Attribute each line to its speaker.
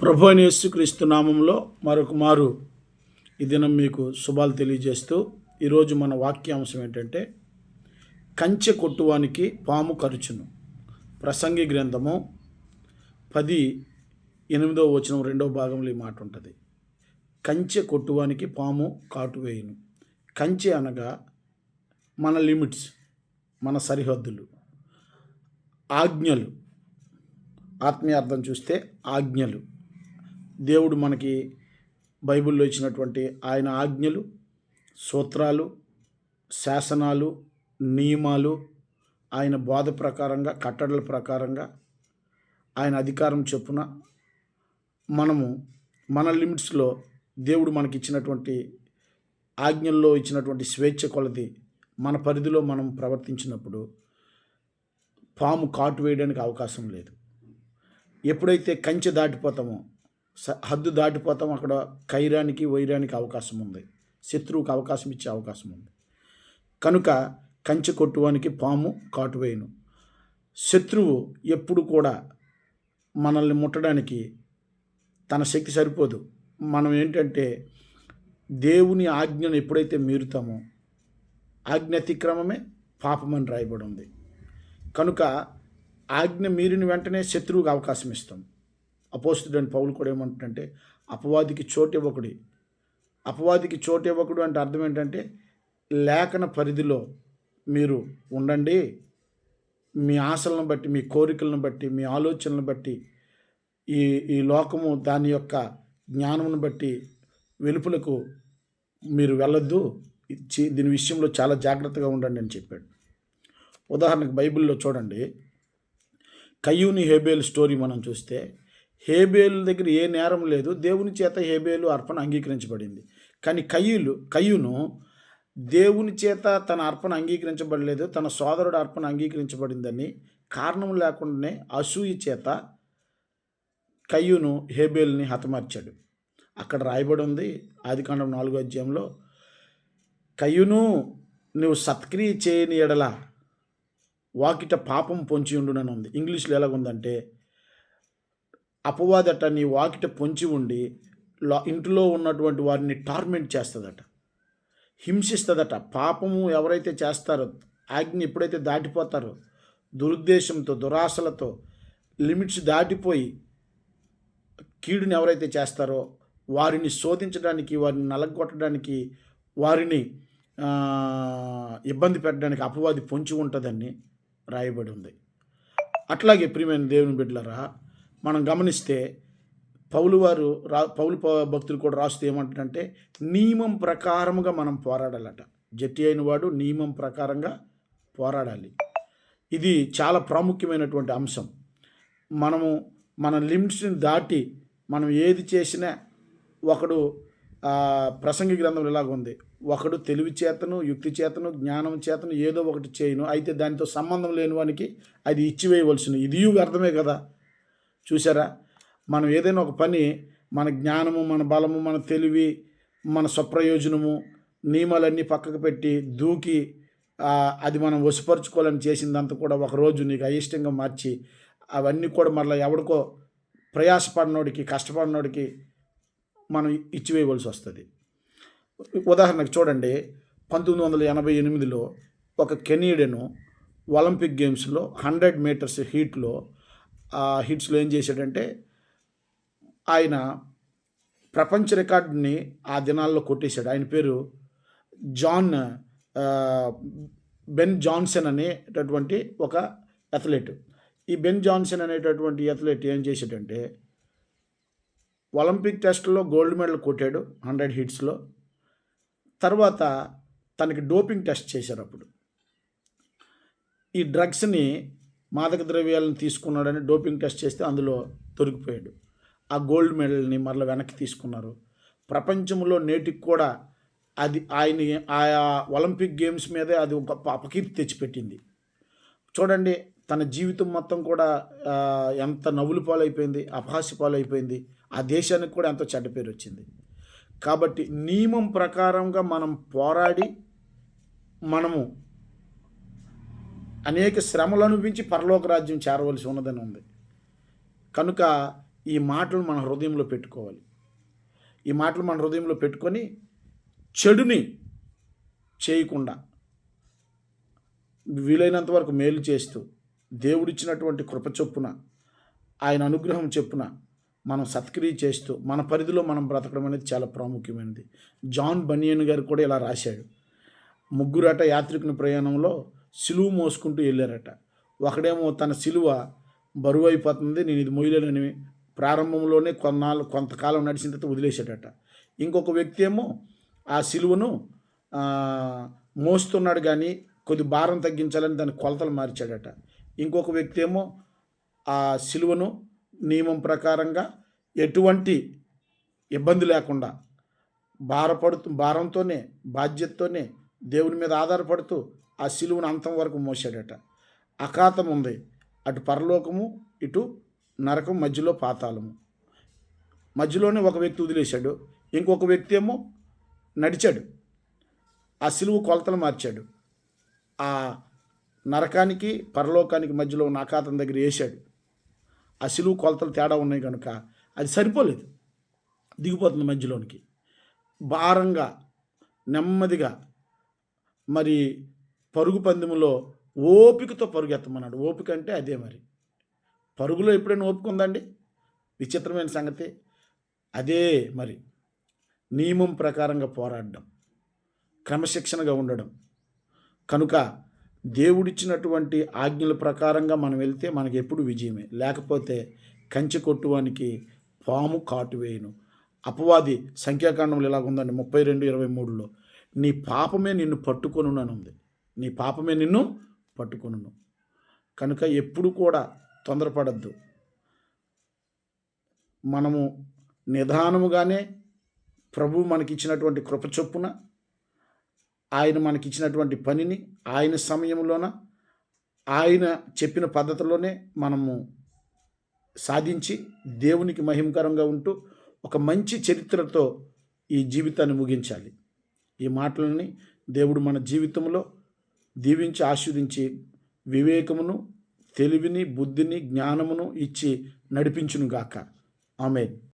Speaker 1: ప్రభు అయిన యేసుక్రీస్తు నామంలో మరొక మారు ఈ దినం మీకు శుభాలు తెలియజేస్తూ ఈరోజు మన వాక్యాంశం ఏంటంటే కంచె కొట్టువానికి పాము ఖర్చును ప్రసంగి గ్రంథము పది ఎనిమిదో వచనం రెండో భాగంలో ఈ మాట ఉంటుంది. కంచె కొట్టువానికి పాము కాటు వేయును. కంచె అనగా మన లిమిట్స్ మన సరిహద్దులు. ఆజ్ఞలు. ఆత్మీయ అర్థం చూస్తే ఆజ్ఞలు. దేవుడు మనకి బైబిల్లో ఇచ్చినటువంటి ఆయన ఆజ్ఞలు సూత్రాలు శాసనాలు నియమాలు ఆయన బోధ ప్రకారంగా కట్టడల ప్రకారంగా ఆయన అధికారం చొప్పున మనము మన లిమిట్స్లో దేవుడు మనకి ఇచ్చినటువంటి ఆజ్ఞల్లో ఇచ్చినటువంటి స్వేచ్ఛ కొలది మన పరిధిలో మనం ప్రవర్తించినప్పుడు పాము కాటు వేయడానికి అవకాశం లేదు. ఎప్పుడైతే కంచె దాటిపోతామో హద్దు దాటిపోతాం. అక్కడ కైరానికి వైరానికి అవకాశం ఉంది. శత్రువుకి అవకాశం ఇచ్చే అవకాశం ఉంది. కనుక కంచె కొట్టువానికి పాము కాటు వేయను. శత్రువు ఎప్పుడు కూడా మనల్ని ముట్టడానికి తన శక్తి సరిపోదు. మనం ఏంటంటే దేవుని ఆజ్ఞను ఎప్పుడైతే మీరుతామో ఆజ్ఞ అతిక్రమమే పాపమని రాయబడి ఉంది. కనుక ఆజ్ఞ మీరిన వెంటనే శత్రువుకి అవకాశం ఇస్తాం. అపోస్తుడని పౌలు కూడా ఏమంటుంటే అపవాదికి చోటు ఇవ్వకుడి అపవాదికి చోటు ఇవ్వకుడు అంటే అర్థం ఏంటంటే లేఖన పరిధిలో మీరు ఉండండి మీ ఆశలను బట్టి మీ కోరికలను బట్టి మీ ఆలోచనలను బట్టి ఈ ఈ లోకము దాని యొక్క జ్ఞానమును బట్టి వెలుపులకు మీరు వెళ్ళొద్దు. దీని విషయంలో చాలా జాగ్రత్తగా ఉండండి అని చెప్పాడు. ఉదాహరణకు బైబిల్లో చూడండి కయ్యూని హేబేల్ స్టోరీ మనం చూస్తే హేబేలు దగ్గర ఏ నేరం లేదు. దేవుని చేత హేబేలు అర్పణ అంగీకరించబడింది. కానీ కయ్యూలు కయ్యును దేవుని చేత తన అర్పణ అంగీకరించబడలేదు. తన సోదరుడు అర్పణ అంగీకరించబడిందని కారణం లేకుండానే అసూయ చేత కయ్యును హేబేల్ని హతమార్చాడు. అక్కడ రాయబడి ఉంది ఆదికాండం నాలుగో అధ్యాయంలో కయ్యును నువ్వు సత్క్రియ చేయని ఎడల వాకిట పాపం పొంచి ఉండునని ఉంది. ఇంగ్లీష్లో ఎలాగుందంటే అపవాదట నీ వాకిట పొంచి ఉండి లా ఇంట్లో ఉన్నటువంటి వారిని టార్మెంట్ చేస్తుందట. హింసిస్తుందట. పాపము ఎవరైతే చేస్తారో ఆజ్ఞ ఎప్పుడైతే దాటిపోతారో దురుద్దేశంతో దురాశలతో లిమిట్స్ దాటిపోయి కీడుని ఎవరైతే చేస్తారో వారిని శోధించడానికి వారిని నలగొట్టడానికి వారిని ఇబ్బంది పెట్టడానికి అపవాది పొంచి ఉంటుందని రాయబడి ఉంది. అట్లాగే ప్రియమైన దేవుని బిడ్డలరా మనం గమనిస్తే పౌలు వారు రా పౌలు భక్తులు కూడా రాస్తూ ఏమంటారంటే నియమం ప్రకారముగా మనం పోరాడాలట. జట్టి అయిన వాడు నియమం ప్రకారంగా పోరాడాలి. ఇది చాలా ప్రాముఖ్యమైనటువంటి అంశం. మనము మన లిమిట్స్ని దాటి మనం ఏది చేసినా ఒకడు ప్రసంగి గ్రంథం ఇలాగ ఉంది. ఒకడు తెలివి చేతను యుక్తి చేతను జ్ఞానం చేతను ఏదో ఒకటి చేయను అయితే దానితో సంబంధం లేని వానికి అది ఇచ్చివేయవలసిన ఇది అర్థమే కదా. చూసారా మనం ఏదైనా ఒక పని మన జ్ఞానము మన బలము మన తెలివి మన స్వప్రయోజనము నియమాలన్నీ పక్కకు పెట్టి దూకి అది మనం వసుపరుచుకోవాలని చేసిందంతా కూడా ఒకరోజు నీకు అయిష్టంగా మార్చి అవన్నీ కూడా మరలా ఎవడికో ప్రయాసపడినోడికి కష్టపడినోడికి మనం ఇచ్చివేయవలసి వస్తుంది. ఉదాహరణకు చూడండి పంతొమ్మిది వందల ఎనభై ఎనిమిదిలో ఒక కెనీడను ఒలింపిక్ గేమ్స్లో హండ్రెడ్ మీటర్స్ హీట్లో ఆ ఏం చేశాడంటే ఆయన ప్రపంచ రికార్డుని ఆ దినాల్లో కొట్టేశాడు. ఆయన పేరు జాన్ బెన్ జాన్సన్ అనేటటువంటి ఒక అథ్లెట్. ఈ బెన్ జాన్సన్ అనేటటువంటి అథ్లెట్ ఏం చేశాడంటే ఒలింపిక్ టెస్ట్లో గోల్డ్ మెడల్ కొట్టాడు హండ్రెడ్ హిట్స్లో. తర్వాత తనకి డోపింగ్ టెస్ట్ చేశారు అప్పుడు. ఈ డ్రగ్స్ని మాదక ద్రవ్యాలను తీసుకున్నాడని డోపింగ్ టెస్ట్ చేస్తే అందులో దొరికిపోయాడు ఆ గోల్డ్ మెడల్ని మరలా వెనక్కి తీసుకున్నారు. ప్రపంచంలో నేటికి కూడా అది ఆయన ఆయా ఒలింపిక్ గేమ్స్ మీదే అది ఒక అపకీర్తి తెచ్చిపెట్టింది. చూడండి తన జీవితం మొత్తం కూడా ఎంత నవ్వులు పాలైపోయింది అపహాస్య పాలైపోయింది ఆ దేశానికి కూడా ఎంతో చెడ్డ పేరు వచ్చింది. కాబట్టి నియమం ప్రకారంగా మనం పోరాడి మనము అనేక శ్రమలు అనుభవించి పరలోక రాజ్యం చేరవలసి ఉన్నదని ఉంది. కనుక ఈ మాటలు మన హృదయంలో పెట్టుకోవాలి. ఈ మాటలు మన హృదయంలో పెట్టుకొని చెడుని చేయకుండా వీలైనంత వరకు మేలు చేస్తూ దేవుడిచ్చినటువంటి కృప చొప్పున ఆయన అనుగ్రహం చెప్పున మనం సత్క్రియ చేస్తూ మన పరిధిలో మనం బ్రతకడం అనేది చాలా ప్రాముఖ్యమైనది. జాన్ బనియన్ గారు కూడా ఇలా రాశాడు. ముగ్గురట యాత్రికుని ప్రయాణంలో సిలువు మోసుకుంటూ వెళ్ళారట. ఒకడేమో తన సిలువ బరువు అయిపోతుంది నేను ఇది మొయ్యలేనని ప్రారంభంలోనే కొన్నాళ్ళు కొంతకాలం నడిచిన తర్వాత వదిలేశాడట. ఇంకొక వ్యక్తి ఏమో ఆ సిలువను మోస్తున్నాడు కానీ కొద్ది భారం తగ్గించాలని దాని కొలతలు మార్చాడట. ఇంకొక వ్యక్తి ఏమో ఆ సిలువను నియమం ప్రకారంగా ఎటువంటి ఇబ్బంది లేకుండా భారపడుతూ భారంతోనే బాధ్యతతోనే దేవుని మీద ఆధారపడుతూ ఆ శిలువును అంతం వరకు మోసాడట అఖాతం ఉంది. అటు పరలోకము ఇటు నరకం మధ్యలో పాతాళము. మధ్యలోనే ఒక వ్యక్తి వదిలేశాడు. ఇంకొక వ్యక్తి ఏమో నడిచాడు. ఆ సిలువు కొలతలు మార్చాడు. ఆ నరకానికి పరలోకానికి మధ్యలో ఉన్న అఖాతం దగ్గర వేశాడు. ఆ సిలువు కొలతలు తేడా ఉన్నాయి కనుక అది సరిపోలేదు. దిగిపోతుంది మధ్యలోనికి. భారంగా నెమ్మదిగా మరి పరుగు పందెంలో ఓపికతో పరుగెత్తమన్నాడు. ఓపిక అంటే అదే మరి. పరుగులో ఎప్పుడైనా ఓపిక ఉందండి? విచిత్రమైన సంగతి. అదే మరి నియమం ప్రకారంగా పోరాడడం క్రమశిక్షణగా ఉండడం. కనుక దేవుడిచ్చినటువంటి ఆజ్ఞల ప్రకారంగా మనం వెళ్తే మనకి ఎప్పుడు విజయమే. లేకపోతే కంచె కొట్టువానికి పాము కాటు వేయను. అపవాది సంఖ్యాకాండంలో ఇలాగ ఉందండి ముప్పై రెండు ఇరవై మూడులో. నీ పాపమే నిన్ను పట్టుకొను ఉంది నీ పాపమే నిన్ను పట్టుకొను కనుక ఎప్పుడు కూడా తొందరపడద్దు. మనము నిదానముగానే ప్రభు మనకిచ్చినటువంటి కృప చొప్పున ఆయన మనకిచ్చినటువంటి పనిని ఆయన సమయంలోన ఆయన చెప్పిన పద్ధతిలోనే మనము సాధించి దేవునికి మహిమకరంగా ఉంటూ ఒక మంచి చరిత్రతో ఈ జీవితాన్ని ముగించాలి. ఈ మాటలని దేవుడు మన జీవితంలో దీవించి ఆస్వాదించి వివేకమును తెలివిని బుద్ధిని జ్ఞానమును ఇచ్చి నడిపించునుగాక. ఆమె